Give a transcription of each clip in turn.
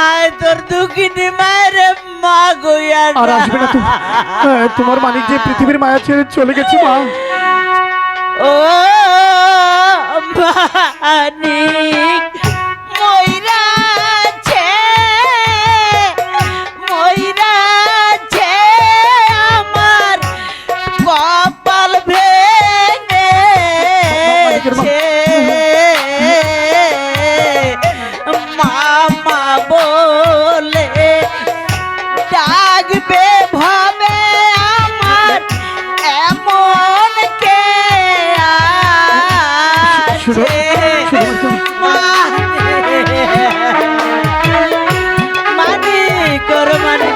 আয় তোর দুঃখিনী মায়ের মা গইয়া আর আসবে না তোমার মানিক যে পৃথিবীর মায়া ছেড়ে চলে গেছে মা। ও মানি কর মানি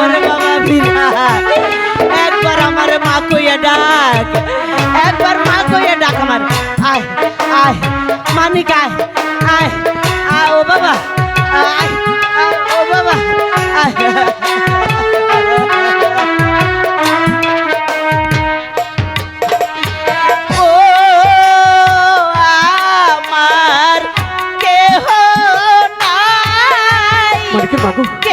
ওরে বাবা বিরা একবার আমার মা কইয়া ডাক। একবার মা কইয়া ডাক আমার। আয় আয় মানিক আয়। মাগো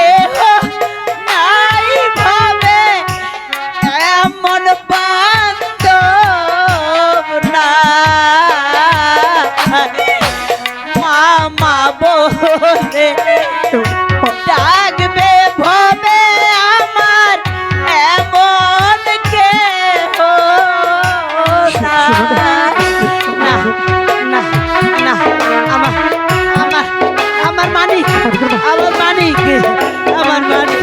আমার মানিক আমার মানিক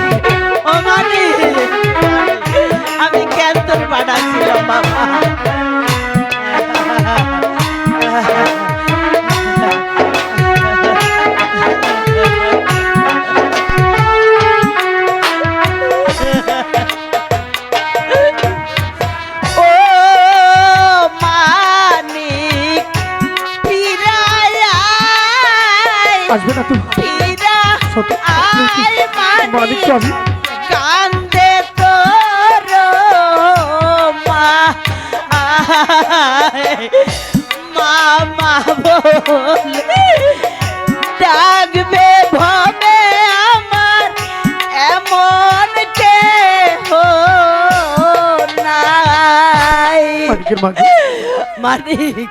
আসবে না তো ফিরা সত্যি আয় মানিক মানিক তো আমি। কান্দে তোর মা আয়, বলে ডাকবে ভবে আমার এমন কে নাই। মানিকের মানিক